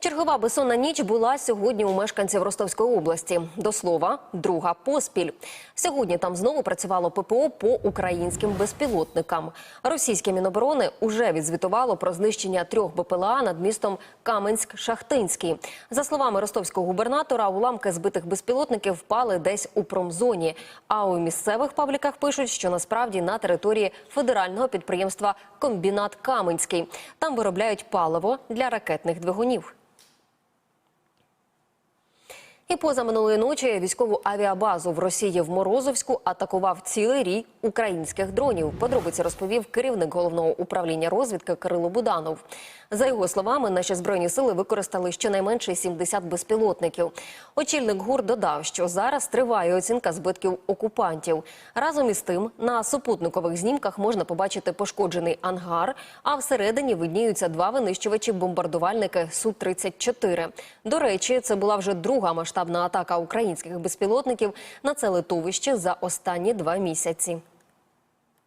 Чергова безсонна ніч була сьогодні у мешканців Ростовської області. До слова, друга поспіль. Сьогодні там знову працювало ППО по українським безпілотникам. Російське міноборони уже відзвітувало про знищення трьох БПЛА над містом Каменськ-Шахтинський. За словами ростовського губернатора, уламки збитих безпілотників впали десь у промзоні. А у місцевих пабліках пишуть, що насправді на території федерального підприємства Комбінат Каменський. Там виробляють паливо для ракетних двигунів. І поза минулої ночі військову авіабазу в Росії в Морозовську атакував цілий рій українських дронів. Подробиці розповів керівник головного управління розвідки Кирило Буданов. За його словами, наші збройні сили використали щонайменше 70 безпілотників. Очільник ГУР додав, що зараз триває оцінка збитків окупантів. Разом із тим, на супутникових знімках можна побачити пошкоджений ангар, а всередині видніються два винищувачі-бомбардувальники Су-34. До речі, це була вже друга масштабна атака українських безпілотників на це литовище за останні два місяці.